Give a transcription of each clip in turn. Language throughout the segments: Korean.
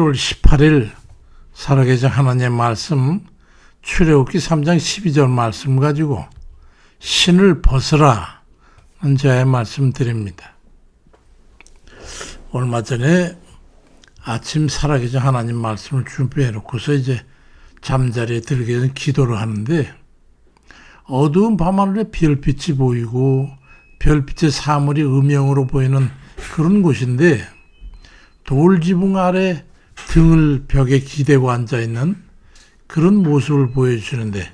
7월 18일 살아계신 하나님의 말씀 출애굽기 3장 12절 말씀 가지고 신을 벗으라 는 저의 말씀 드립니다. 얼마 전에 아침 살아계신 하나님 말씀을 준비해 놓고서 이제 잠자리에 들기 전에 기도를 하는데 어두운 밤하늘에 별빛이 보이고 별빛의 사물이 음영으로 보이는 그런 곳인데 돌 지붕 아래 등을 벽에 기대고 앉아 있는 그런 모습을 보여주는데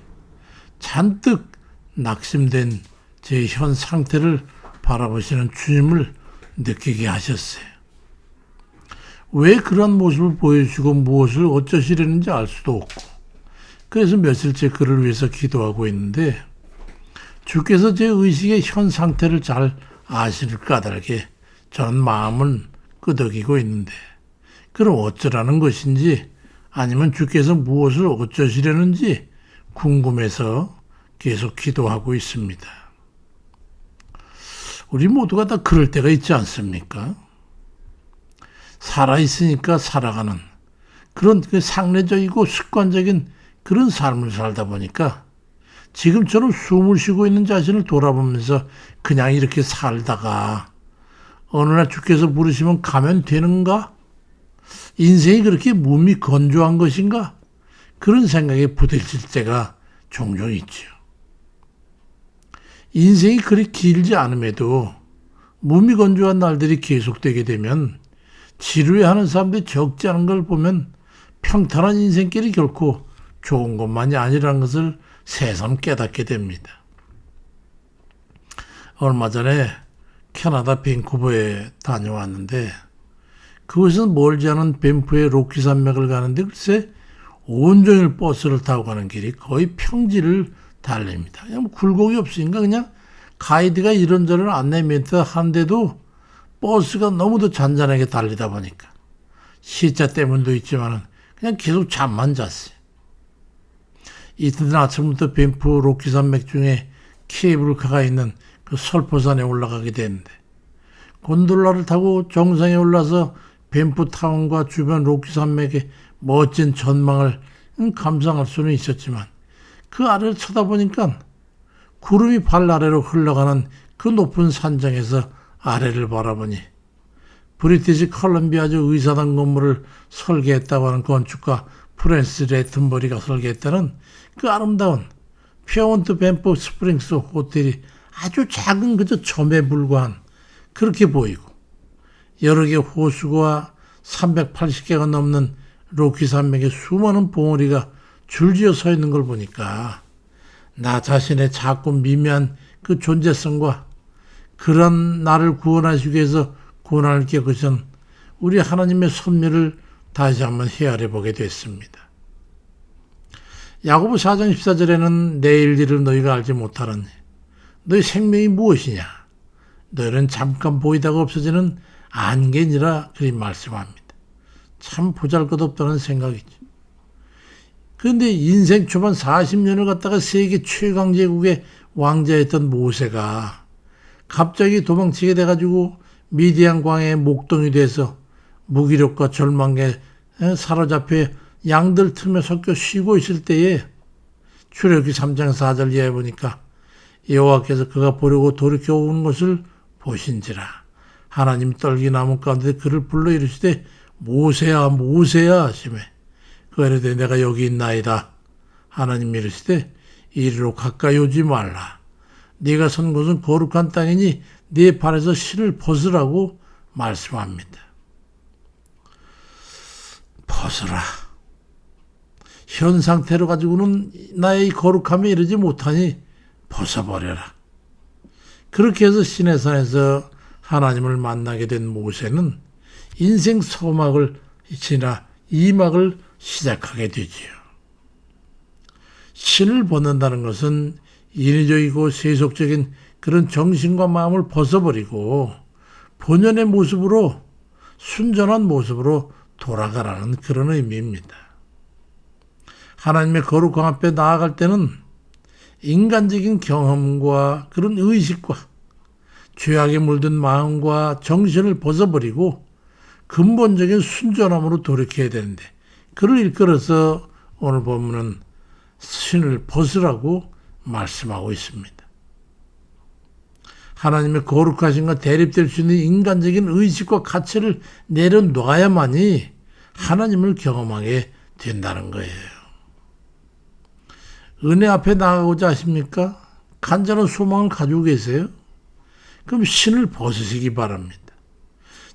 잔뜩 낙심된 제 현 상태를 바라보시는 주님을 느끼게 하셨어요. 왜 그런 모습을 보여주고 무엇을 어쩌시려는지 알 수도 없고 그래서 며칠째 그를 위해서 기도하고 있는데 주께서 제 의식의 현 상태를 잘 아실 까닭에 저는 마음은 끄덕이고 있는데 그럼 어쩌라는 것인지 아니면 주께서 무엇을 어쩌시려는지 궁금해서 계속 기도하고 있습니다. 우리 모두가 다 그럴 때가 있지 않습니까? 살아있으니까 살아가는 그런 그 상례적이고 습관적인 그런 삶을 살다 보니까 지금처럼 숨을 쉬고 있는 자신을 돌아보면서 그냥 이렇게 살다가 어느 날 주께서 부르시면 가면 되는가? 인생이 그렇게 몸이 건조한 것인가? 그런 생각에 부딪힐 때가 종종 있죠. 인생이 그리 길지 않음에도 몸이 건조한 날들이 계속되게 되면 지루해하는 사람들이 적지 않은 걸 보면 평탄한 인생길이 결코 좋은 것만이 아니라는 것을 새삼 깨닫게 됩니다. 얼마 전에 캐나다 밴쿠버에 다녀왔는데 그곳은 멀지 않은 밴프의 로키 산맥을 가는데 글쎄 온종일 버스를 타고 가는 길이 거의 평지를 달립니다. 그냥 뭐 굴곡이 없으니까 그냥 가이드가 이런저런 안내 멘트 하는데도 버스가 너무도 잔잔하게 달리다 보니까 시차 때문도 있지만 그냥 계속 잠만 잤어요. 이튿날 아침부터 밴프 로키 산맥 중에 케이블카가 있는 그 설포산에 올라가게 됐는데 곤돌라를 타고 정상에 올라서 밴프 타운과 주변 로키 산맥의 멋진 전망을 감상할 수는 있었지만 그 아래를 쳐다보니까 구름이 발 아래로 흘러가는 그 높은 산장에서 아래를 바라보니 브리티시 컬럼비아주 의사당 건물을 설계했다고 하는 건축가 프랜스 레튼버리가 설계했다는 그 아름다운 피어원트 밴프 스프링스 호텔이 아주 작은 그저 점에 불과한 그렇게 보이고 여러 개 호수가 380개가 넘는 로키 산맥에 수많은 봉우리가 줄지어 서 있는 걸 보니까 나 자신의 작고 미미한 그 존재성과 그런 나를 구원하시기 위해서 고난을 겪으신 우리 하나님의 섭리를 다시 한번 헤아려 보게 됐습니다. 야고보 4장 14절에는 내일 일을 너희가 알지 못하느니 너희 생명이 무엇이냐 너희는 잠깐 보이다가 없어지는 안개니라 그리 말씀합니다. 참 보잘것없다는 생각이죠. 그런데 인생 초반 40년을 갖다가 세계 최강 제국의 왕자였던 모세가 갑자기 도망치게 돼가지고 미디안 광야의 목동이 돼서 무기력과 절망에 사로잡혀 양들 틈에 섞여 쉬고 있을 때에 출애굽기 3장 4절 이하에 보니까 여호와께서 그가 보려고 돌이켜 오는 것을 보신지라 하나님 떨기 나무 가운데 그를 불러 이르시되 모세야 모세야 하시매 이르되 내가 여기 있나이다 하나님 이르시되 이리로 가까이 오지 말라 네가 선 곳은 거룩한 땅이니 네 발에서 실을 벗으라고 말씀합니다. 벗으라. 현 상태로 가지고는 나의 거룩함에 이르지 못하니 벗어버려라. 그렇게 해서 시내산에서 하나님을 만나게 된 모세는 인생 서막을 지나 이막을 시작하게 되지요. 신을 벗는다는 것은 인위적이고 세속적인 그런 정신과 마음을 벗어버리고 본연의 모습으로 순전한 모습으로 돌아가라는 그런 의미입니다. 하나님의 거룩한 앞에 나아갈 때는 인간적인 경험과 그런 의식과 죄악에 물든 마음과 정신을 벗어버리고 근본적인 순전함으로 돌이켜야 되는데 그를 일컬어서 오늘 보면은 신을 벗으라고 말씀하고 있습니다. 하나님의 거룩하신과 대립될 수 있는 인간적인 의식과 가치를 내려놓아야만이 하나님을 경험하게 된다는 거예요. 은혜 앞에 나가고자 하십니까? 간절한 소망을 가지고 계세요? 그럼 신을 벗으시기 바랍니다.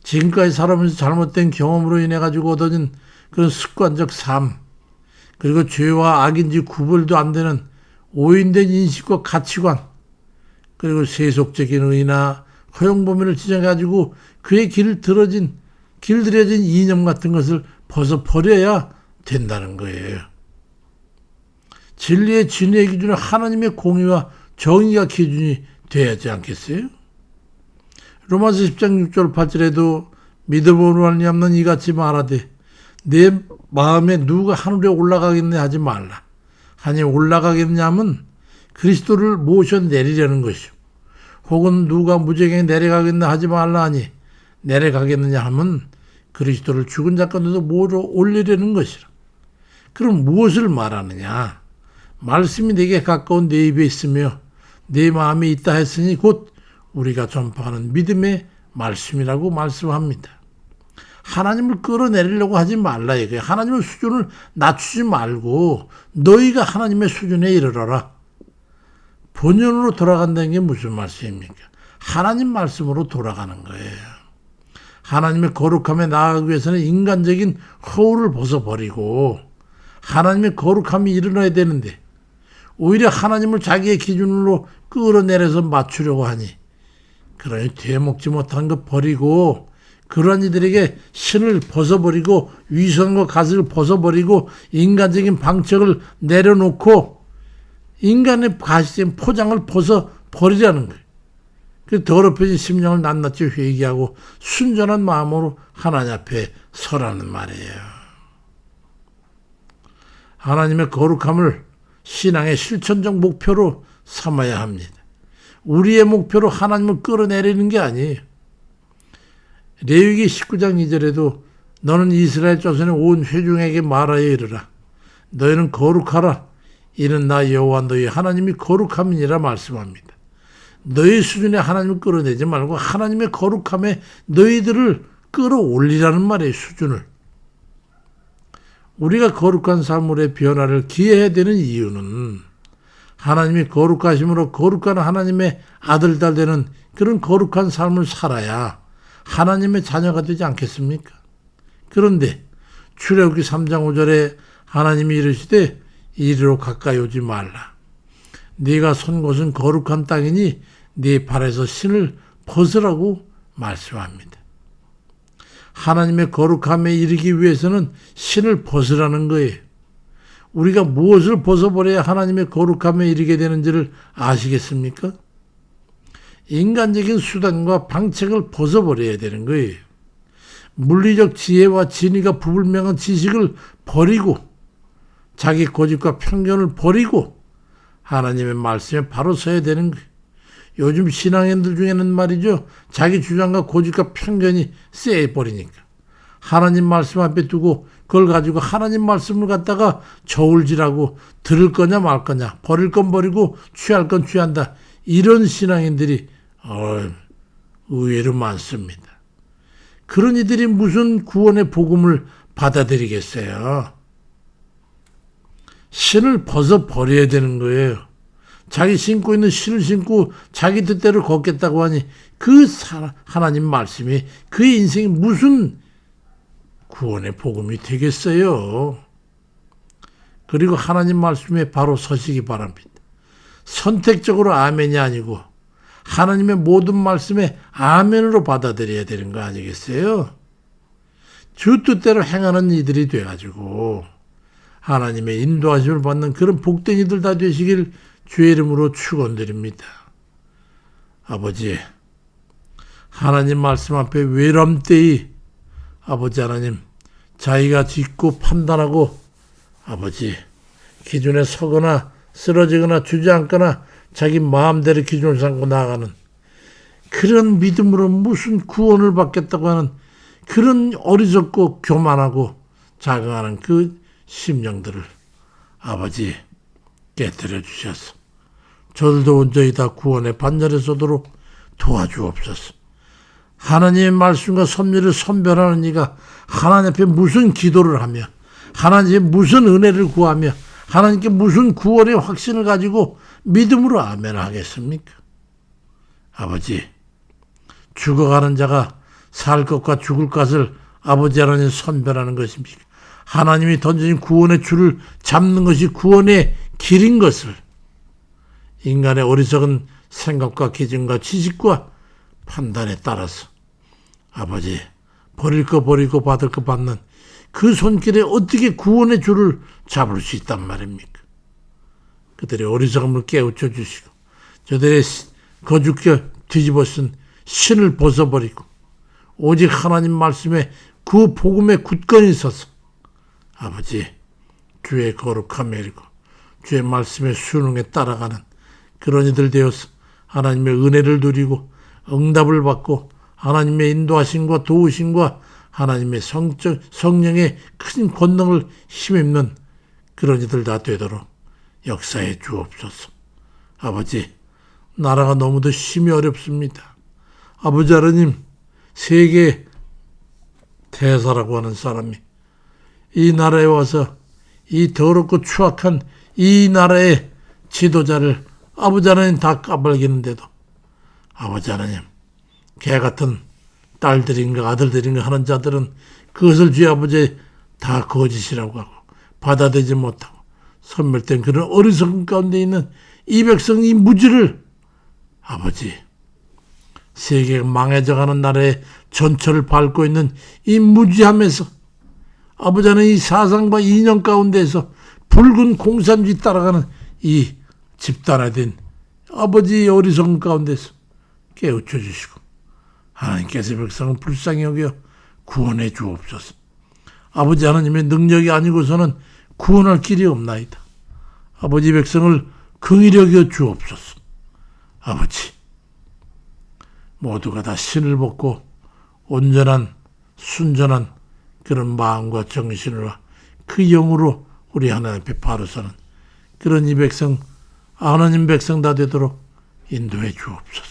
지금까지 살아면서 잘못된 경험으로 인해 가지고 얻어진 그런 습관적 삶, 그리고 죄와 악인지 구별도 안 되는 오인된 인식과 가치관, 그리고 세속적인 의나 허용 범위를 지정해가지고 그의 길을 들어진, 길들여진 이념 같은 것을 벗어 버려야 된다는 거예요. 진리의 진리의 기준은 하나님의 공의와 정의가 기준이 되어야지 않겠어요? 로마서 10장 6절 8절에도 믿음으로 말미암는 이같이 말하되 내 마음에 누가 하늘에 올라가겠냐 하지 말라. 하니 올라가겠냐면 그리스도를 모셔 내리려는 것이요. 혹은 누가 무적에 내려가겠나 하지 말라 하니 내려가겠느냐 하면 그리스도를 죽은 자 가운데서 모로 올리려는 것이라. 그럼 무엇을 말하느냐? 말씀이 내게 가까운 내 입에 있으며 내 마음에 있다 했으니 곧 우리가 전파하는 믿음의 말씀이라고 말씀합니다. 하나님을 끌어내리려고 하지 말라 이거예요. 하나님의 수준을 낮추지 말고 너희가 하나님의 수준에 이르러라. 본연으로 돌아간다는 게 무슨 말씀입니까? 하나님 말씀으로 돌아가는 거예요. 하나님의 거룩함에 나아가기 위해서는 인간적인 허울을 벗어버리고 하나님의 거룩함이 일어나야 되는데 오히려 하나님을 자기의 기준으로 끌어내려서 맞추려고 하니 그러니 되먹지 못한 것 버리고 그러한 이들에게 신을 벗어버리고 위선과 가슬을 벗어버리고 인간적인 방책을 내려놓고 인간의 가시된 포장을 벗어 버리라는 거예요. 그 더럽혀진 심령을 낱낱이 회개하고 순전한 마음으로 하나님 앞에 서라는 말이에요. 하나님의 거룩함을 신앙의 실천적 목표로 삼아야 합니다. 우리의 목표로 하나님을 끌어내리는 게 아니에요. 레위기 19장 2절에도 너는 이스라엘 자손의 온 회중에게 말하여 이르라. 너희는 거룩하라. 이는 나 여호와 너희 하나님이 거룩함이니라 말씀합니다. 너희 수준에 하나님을 끌어내지 말고 하나님의 거룩함에 너희들을 끌어올리라는 말이에요. 수준을. 우리가 거룩한 사물의 변화를 기해야 되는 이유는 하나님이 거룩하심으로 거룩한 하나님의 아들, 딸 되는 그런 거룩한 삶을 살아야 하나님의 자녀가 되지 않겠습니까? 그런데 출애굽기 3장 5절에 하나님이 이르시되 이리로 가까이 오지 말라. 네가 선 곳은 거룩한 땅이니 네 발에서 신을 벗으라고 말씀합니다. 하나님의 거룩함에 이르기 위해서는 신을 벗으라는 거예요. 우리가 무엇을 벗어버려야 하나님의 거룩함에 이르게 되는지를 아시겠습니까? 인간적인 수단과 방책을 벗어버려야 되는 거예요. 물리적 지혜와 진의가 부불명한 지식을 버리고 자기 고집과 편견을 버리고 하나님의 말씀에 바로 서야 되는 거예요. 요즘 신앙인들 중에는 말이죠. 자기 주장과 고집과 편견이 세버리니까. 하나님 말씀 앞에 두고 그걸 가지고 하나님 말씀을 갖다가 저울질하고 들을 거냐 말 거냐 버릴 건 버리고 취할 건 취한다. 이런 신앙인들이 어, 의외로 많습니다. 그런 이들이 무슨 구원의 복음을 받아들이겠어요? 신을 벗어 버려야 되는 거예요. 자기 신고 있는 신을 신고 자기 뜻대로 걷겠다고 하니 그 하나님 말씀이 그의 인생이 무슨 구원의 복음이 되겠어요. 그리고 하나님 말씀에 바로 서시기 바랍니다. 선택적으로 아멘이 아니고 하나님의 모든 말씀에 아멘으로 받아들여야 되는 거 아니겠어요? 주 뜻대로 행하는 이들이 돼가지고 하나님의 인도하심을 받는 그런 복된 이들 다 되시길 주의 이름으로 축원드립니다. 아버지, 하나님 말씀 앞에 외람되이 아버지 하나님, 자기가 짓고 판단하고 아버지 기준에 서거나 쓰러지거나 주저앉거나 자기 마음대로 기준을 삼고 나아가는 그런 믿음으로 무슨 구원을 받겠다고 하는 그런 어리석고 교만하고 자강하는 그 심령들을 아버지 깨뜨려 주셔서 저들도 온전히 다 구원의 반열에 서도록 도와주옵소서. 하나님의 말씀과 섭리를 선별하는 이가 하나님 앞에 무슨 기도를 하며 하나님의 무슨 은혜를 구하며 하나님께 무슨 구원의 확신을 가지고 믿음으로 아멘 하겠습니까? 아버지, 죽어가는 자가 살 것과 죽을 것을 아버지 하나님 선별하는 것입니까? 하나님이 던진 구원의 줄을 잡는 것이 구원의 길인 것을 인간의 어리석은 생각과 기준과 지식과 판단에 따라서 아버지 버릴 거 버리고 받을 거 받는 그 손길에 어떻게 구원의 줄을 잡을 수 있단 말입니까? 그들의 어리석음을 깨우쳐 주시고 저들의 거죽게 뒤집어 쓴 신을 벗어버리고 오직 하나님 말씀에 그 복음에 굳건히 서서 아버지 주의 거룩함에 이르고 주의 말씀의 순응에 따라가는 그런 이들 되어서 하나님의 은혜를 누리고 응답을 받고 하나님의 인도하심과 도우심과 하나님의 성적, 성령의 큰 권능을 힘입는 그런 이들 다 되도록 역사해 주옵소서. 아버지, 나라가 너무도 힘이 어렵습니다. 아버지 하나님, 세계 대사라고 하는 사람이 이 나라에 와서 이 더럽고 추악한 이 나라의 지도자를 아버지 하나님 다 까발기는데도 아버지 하나님 개 같은 딸들인가 아들들인가 하는 자들은 그것을 주의 아버지 다 거짓이라고 하고 받아들이지 못하고 선멸된 그런 어리석은 가운데 있는 이 백성 이 무지를 아버지 세계가 망해져가는 나라의 전철을 밟고 있는 이 무지함에서 아버지 하나님 이 사상과 이념 가운데에서 붉은 공산주의 따라가는 이 집단화된 아버지의 어리석은 가운데서 깨우쳐 주시고 하나님께서 백성을 불쌍히 여겨 구원해 주옵소서. 아버지 하나님의 능력이 아니고서는 구원할 길이 없나이다. 아버지 백성을 긍휼히 여겨 주옵소서. 아버지 모두가 다 신을 벗고 온전한 순전한 그런 마음과 정신으로 그 영으로 우리 하나님 앞에 바로 서는 그런 이 백성 하나님 백성 다 되도록 인도해 주옵소서.